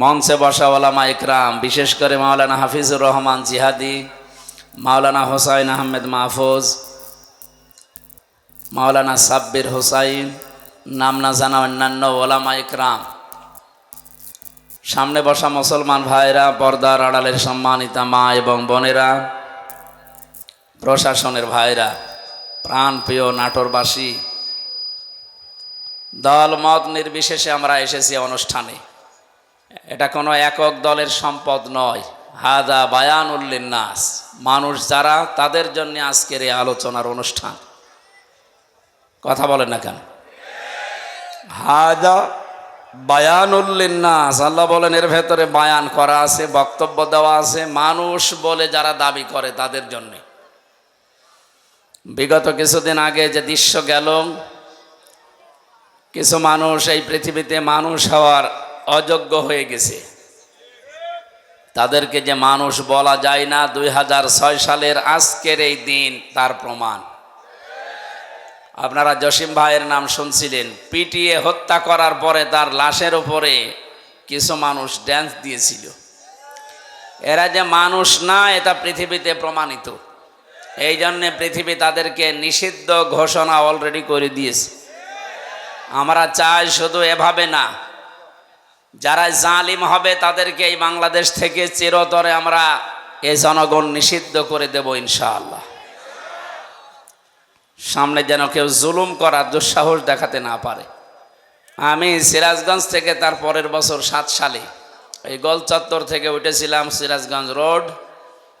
মঞ্চে বসা ওলামা ইকরাম, বিশেষ করে মাওলানা হাফিজুর রহমান জিহাদি, মাওলানা হোসাইন আহমেদ মাহফুজ, মাওলানা সাব্বির হোসাইন, নাম না জানা অন্যান্য ওলামা ইকরাম। সামনে বসা মুসলমান ভাইরা, পর্দার আড়ালের সম্মানিতা মা এবং বোনেরা, প্রশাসনের ভাইরা, প্রাণপ্রিয় নাটোরবাসী দল মত নির্বিশেষে আমরা এসেছি অনুষ্ঠানে। এটা কোনো একক দলের সম্পদ নয়। হাদা বায়ান উল্লিন্নাস মানুষ যারা, তাদের জন্য আজকের এই আলোচনার অনুষ্ঠান। কথা বলেন না কেন? হাদা বায়ানুল্লিন্নাস আল্লাহ বলেন, এর ভেতরে বায়ান করা আছে, বক্তব্য দেওয়া আছে। মানুষ বলে যারা দাবি করে, তাদের জন্যে। বিগত কিছুদিন আগে যে দৃশ্য গেল, কিছু মানুষ এই পৃথিবীতে মানুষ হওয়ার অযোগ্য হয়ে গেছে। তাদেরকে যে মানুষ বলা যায় না, দুই হাজার ছয় সালের আজকের এই দিন তার প্রমাণ। আপনারা জসিম ভাইয়ের নাম শুনছিলেন, পিটিয়ে হত্যা করার পরে তার লাশের উপরে কিছু মানুষ ড্যান্স দিয়েছিল। এরা যে মানুষ না, এটা পৃথিবীতে প্রমাণিত। এই জন্যে পৃথিবী তাদেরকে নিষিদ্ধ ঘোষণা অলরেডি করে দিয়েছে। আমরা চাই শুধু এভাবে না যারা জালিম হবে তাদেরকে এই বাংলাদেশ থেকে চিরতরে আমরা এ জনগণ নিষিদ্ধ করে দেব ইনশাআল্লাহ। সামনে যেন কেউ জুলুম করার দুঃসাহস দেখাতে না পারে। আমি সিরাজগঞ্জ থেকে তার পরের বছর সাত সালে এই গোল চত্বর থেকে উঠেছিলাম সিরাজগঞ্জ রোড,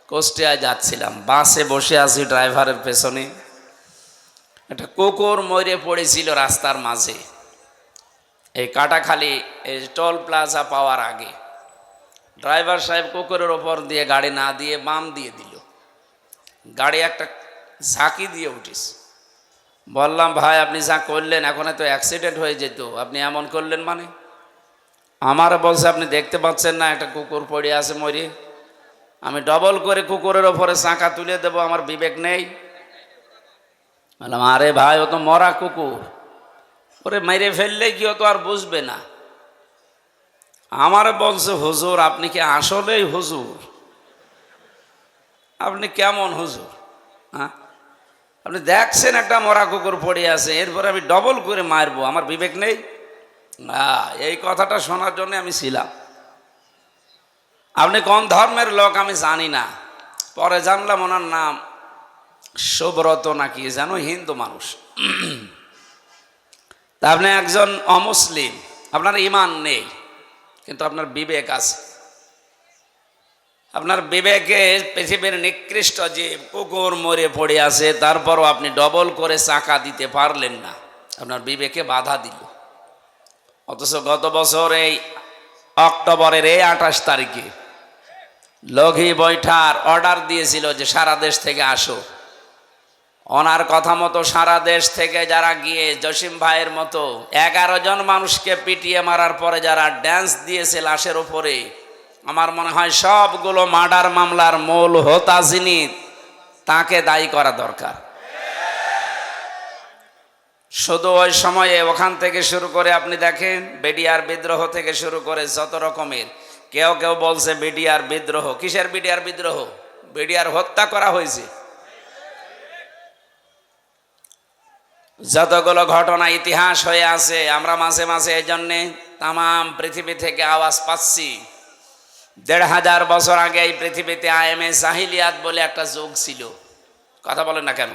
কুষ্টিয়ায় যাচ্ছিলাম। বাসে বসে আছি ড্রাইভারের পেছনে। একটা কুকুর মরে পড়েছিল রাস্তার মাঝে। এই কাটাখালি, এই টোল প্লাজা পাওয়ার আগে। ড্রাইভার সাহেব কুকুরের ওপর দিয়ে গাড়ি না দিয়ে বাম দিয়ে দিল। গাড়ি একটা ঝাঁকি দিয়ে উঠিস। বললাম, ভাই, আপনি যা করলেন, এখন তো অ্যাক্সিডেন্ট হয়ে যেত, আপনি এমন করলেন মানে? আমার বলছে, আপনি দেখতে পাচ্ছেন না, একটা কুকুর পড়ে আছে মরে। আমি ডবল করে কুকুরের ওপরে চাকা তুলে দেবো, আমার বিবেক নেই। বললাম, আরে ভাই, ও তো মরা কুকুর। ওরে মেরে ফেললে কি তো আর বুঝবে না? আমার বলছে হুজুর, আপনি কি আসলেই হুজুর? আপনি কেমন হুজুর হ্যাঁ? আপনি দেখছেন একটা মরা কুকুর পড়ে আছে, এরপরে আমি ডবল করে মারবো, আমার বিবেক নেই? না, এই কথাটা শোনার জন্য আমি ছিলাম। আপনি কোন ধর্মের লোক আমি জানি না, পরে জানলাম ওনার নাম সুব্রত নাকি জানো হিন্দু মানুষ। তা আপনি একজন অমুসলিম, আপনার ইমান নেই, কিন্তু আপনার বিবেক আছে। আপনার বিবেকে পৃথিবীর নিকৃষ্ট যে কুকুর মরে পড়ে আছে, তারপরও আপনি ডবল করে চাকা দিতে পারলেন না। আপনার বিবেকে বাধা দিল। অথচ গত বছর এই অক্টোবরের এই আঠাশ তারিখে লঘি বৈঠার অর্ডার দিয়েছিল যে সারা দেশ থেকে আসো ওনার কথা মতো সারা দেশ থেকে যারা গিয়ে জসিম ভাইয়ের মতো এগারো জন মানুষকে পিটিয়ে মারার পরে যারা ড্যান্স দিয়েছে লাশের ওপরে আমার মনে হয় সবগুলো মার্ডার মামলার মূল হোতা যিনি তাকে দায়ী করা দরকার। শুধু ওই সময়ে ওখান থেকে শুরু করে আপনি দেখেন, বেডিয়ার বিদ্রোহ থেকে শুরু করে যত রকমের, কেউ কেউ বলছে বিডিআর বিদ্রোহ। কিসের বিডিআর বিদ্রোহ? বিডিআর হত্যা করা হয়েছে। যতগুলো ঘটনা ইতিহাস হয়ে আছে, আমরা মাঝে মাঝে এই জন্যে তাম পৃথিবী থেকে আওয়াজ পাচ্ছি। দেড় হাজার বছর আগে এই পৃথিবীতে আইএমএ সাহিলিয়াত বলে একটা যুগ ছিল। কথা বলেন না কেন?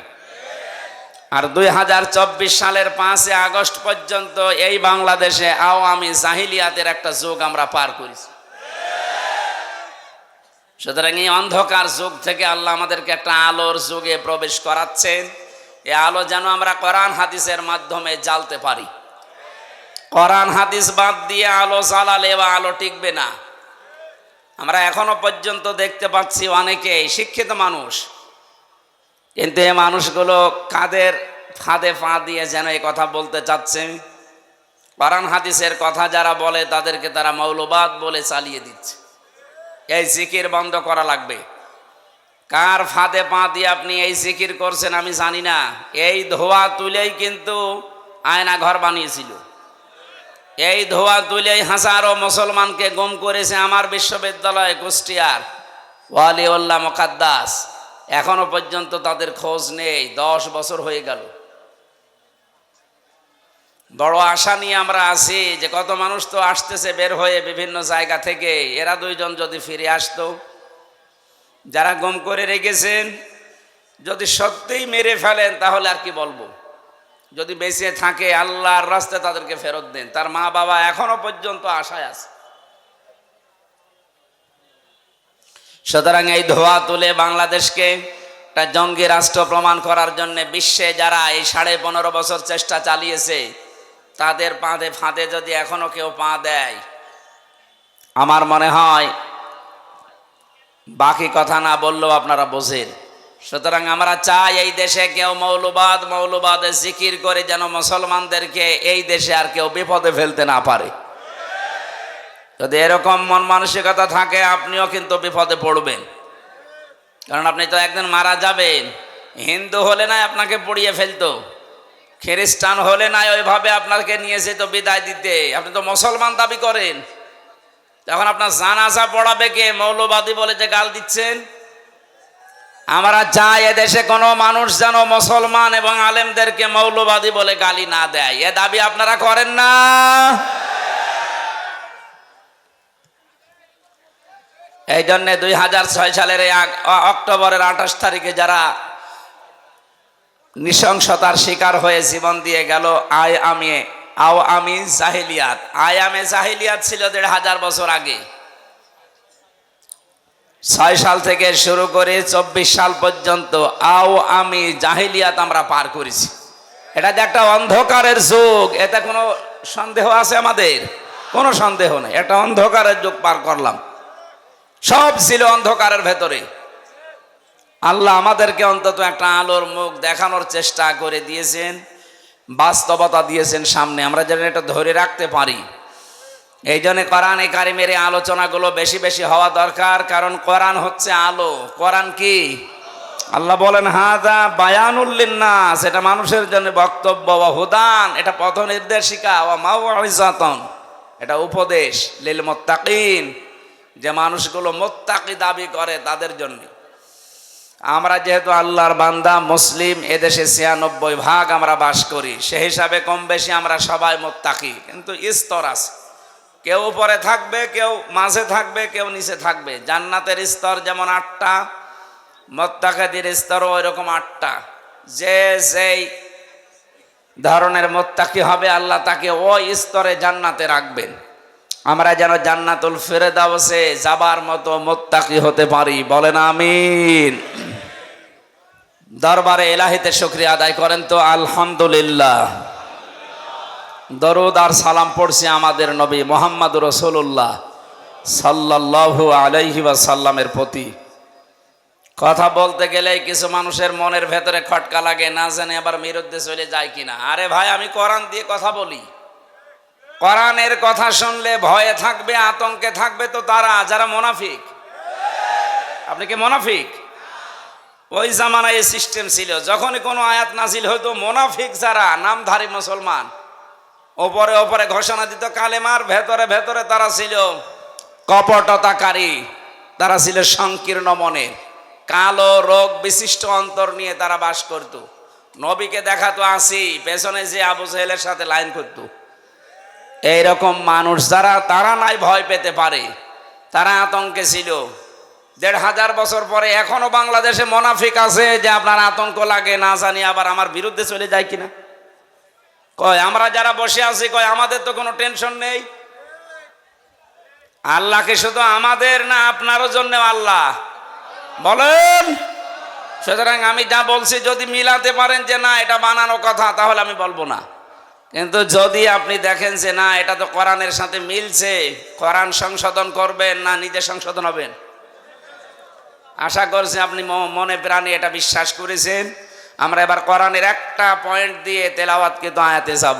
আর দুই হাজার চব্বিশ সালের পাঁচই আগস্ট পর্যন্ত এই বাংলাদেশে আওয়ামী জাহিলিয়াতের একটা যুগ আমরা পার করেছি। সুতরাং এই অন্ধকার যুগ থেকে আল্লাহ আমাদেরকে একটা আলোর যুগে প্রবেশ করাচ্ছেন। এ আলো যেন আমরা কোরআন হাদিসের মাধ্যমে জ্বালতে পারি। কোরআন হাদিস বাদ দিয়ে আলো জ্বালালে বা আলো টিকবে না। আমরা এখনও পর্যন্ত দেখতে পাচ্ছি অনেকে শিক্ষিত মানুষ, কিন্তু এই মানুষগুলো কাদের ফাঁদে ফা দিয়ে যেন এই কথা বলতে চাচ্ছে? কোরআন হাদিসের কথা যারা বলে তাদেরকে তারা মৌলবাদ বলে চালিয়ে দিচ্ছে। এই জিকির বন্ধ করা লাগবে। কার ফাঁদে পা দিয়ে আপনি এই জিকির করছেন আমি জানি না। এই ধোয়া তুলেই কিন্তু আয়না ঘর বানিয়েছিল। এই ধোয়া তুলে হাজারো মুসলমানকে গুম করেছে আমার বিশ্ববিদ্যালয় কুষ্টিয়ার ওয়ালিউল্লাহ মোকাদ্দাস। এখনও পর্যন্ত তাদের খোঁজ নেই, দশ বছর হয়ে গেল। বড় আশা নিয়ে আমরা আছি যে কত মানুষ তো আসতেছে বের হয়ে বিভিন্ন জায়গা থেকে, এরা দুইজন যদি ফিরে আসতো যারা গম করে রেখেছেন, যদি সত্যিই মেরে ফেলেন, তাহলে আর কি বলব? যদি বেঁচে থাকে, আল্লাহর রাস্তায় তাদেরকে ফেরত দেন। তার মা বাবা এখনও পর্যন্ত আশায় আছে। সুতরাং এই ধোয়া তুলে বাংলাদেশকে একটা জঙ্গি রাষ্ট্র প্রমাণ করার জন্য বিশ্বে যারা এই সাড়ে পনেরো বছর চেষ্টা চালিয়েছে, তাদের পাঁধে ফাঁদে যদি এখনও কেউ পা দেয়, আমার মনে হয় বাকি কথা না বললেও আপনারা বোঝেন। সুতরাং আমরা চাই এই দেশে কেউ মৌলবাদ, মৌলবাদে জিকির করে যেন মুসলমানদেরকে এই দেশে আর কেউ বিপদে ফেলতে না পারে। যদি এরকম মন মানসিকতা থাকে, আপনিও কিন্তু বিপদে পড়বেন। কারণ আপনি তো একদিন মারা যাবেন। হিন্দু হলে না আপনাকে পড়িয়ে ফেলতো। খ্রিস্টান হলে না ওইভাবে আপনাকে নিয়েছে তো বিদায় দিতে। আপনি তো মুসলমান দাবি করেন। তখন আপনার জানাজা পড়াবে কে? মৌলবাদী বলে যে গাল দিচ্ছেন। আমরা চাই এদেশে কোনো মানুষ যেন মুসলমান এবং আলেমদেরকে মৌলবাদী বলে গালি না দেয়। এ দাবি আপনারা করেন না। এই জন্যে দুই হাজার ছয় সালের এই অক্টোবরের আঠাশ তারিখে যারা নৃশংসতার শিকার হয়ে জীবন দিয়ে গেল, আয় আমি আও আমি জাহিলিয়াত। আয় আমি জাহিলিয়াত ছিল দেড় হাজার বছর আগে। ছয় সাল থেকে শুরু করে চব্বিশ সাল পর্যন্ত আও আমি জাহিলিয়াত আমরা পার করেছি। এটা যে একটা অন্ধকারের যুগ, এতে কোনো সন্দেহ আছে আমাদের? কোনো সন্দেহ নেই। একটা অন্ধকারের যুগ পার করলাম। সব ছিল অন্ধকারের ভেতরে। আল্লাহ আমাদেরকে অন্তত একটা আলোর মুখ দেখানোর চেষ্টা করে দিয়েছেন। বাস্তবতা দিয়েছেন সামনে। আমরা যেন এটা ধরে রাখতে পারি। এই জন্য কোরআন এই কারিমের এই আলোচনাগুলো বেশি বেশি হওয়া দরকার, কারণ কোরআন হচ্ছে আলো। কোরআন কি? আল্লাহ বলেন হাদা বায়ানুল্লিন্না সেটা মানুষের জন্য বক্তব্য। বা হুদান, এটা পথ নির্দেশিকা ও মাওয়াইজাতন, এটা উপদেশ। লিল মোত্তাকিন যে মানুষগুলো মোত্তাকি দাবি করে তাদের জন্য। আমরা যেহেতু আল্লাহর বান্দা, মুসলিম, এদেশে ছিয়ানব্বই ভাগ আমরা বাস করি। সে হিসাবে কম বেশি আমরা সবাই মোত্তাকি। কিন্তু স্তর আছে। কেউ উপরে থাকবে, কেউ মাঝে থাকবে, কেউ নিচে থাকবে। জান্নাতের স্তর যেমন আটটা, মোত্তাকাদের স্তরও ওই রকম আটটা। যে যেই ধরনের মোত্তাকি হবে, আল্লাহ তাকে ওই স্তরে জান্নাতে রাখবেন। আমরা যেন জান্নাতুল ফেরেদাওসে যাবার মতো মোত্তাকি হতে পারি। বলেন আমিন। দরবারে এলাহিতে শুক্রিয়া আদায় করেন তো, আলহামদুলিল্লাহ। দরুদ আর সালাম পড়ছি আমাদের নবী মোহাম্মদ রসুল্লাহ সাল্লাল্লাহু আলাইহি সাল্লামের প্রতি। কথা বলতে গেলে কিছু মানুষের মনের ভেতরে খটকা লাগে, না জানে আবার বিরুদ্ধে চলে যায় কিনা। আরে ভাই, আমি কোরআন দিয়ে কথা বলি। কোরআনের কথা শুনলে ভয়ে থাকবে, আতঙ্কে থাকবে, তো তারা যারা মোনাফিক। আপনি কি মোনাফিক? ওই জামানায় এই সিস্টেম ছিল, যখনই কোনো আয়াত নাজিল হয়তো মোনাফিক যারা, নামধারী মুসলমান, ওপরে ওপরে ঘোষণা দিত, কালেমার ভেতরে ভেতরে তারা ছিল কপটতাকারী, তারা ছিল সংকীর্ণ মনের। কালো রোগ বিশিষ্ট অন্তর নিয়ে তারা বাস করত। নবীকে দেখাতো আসি, পেছনে যে আবু সাহেলের সাথে লাইন করতো। এইরকম মানুষ যারা, তারা নাই ভয় পেতে পারে। তারা আতঙ্কে ছিল। দেড় হাজার বছর পরে এখনও বাংলাদেশে মোনাফিক আছে যে আপনার আতঙ্ক লাগে, না জানি আবার আমার বিরুদ্ধে চলে যায় কিনা। কয়, আমরা যারা বসে আছি, কয়, আমাদের তো কোনো টেনশন নেই। আল্লাহকে শুধু আমাদের না আপনারও জন্য আল্লাহ। বলেন। সুতরাং আমি যা বলছি, যদি মিলাতে পারেন যে না, এটা বানানো কথা, তাহলে আমি বলব না। কিন্তু যদি আপনি দেখেন যে না, এটা তো কোরআনের সাথে মিলছে, কোরআন সংশোধন করবেন না, নিজে সংশোধন হবেন? আশা করছি আপনি মনে প্রাণে এটা বিশ্বাস করেছেন। আমরা এবার কোরআনের একটা পয়েন্ট দিয়ে তেলাওয়াতকে আয়াতে যাব।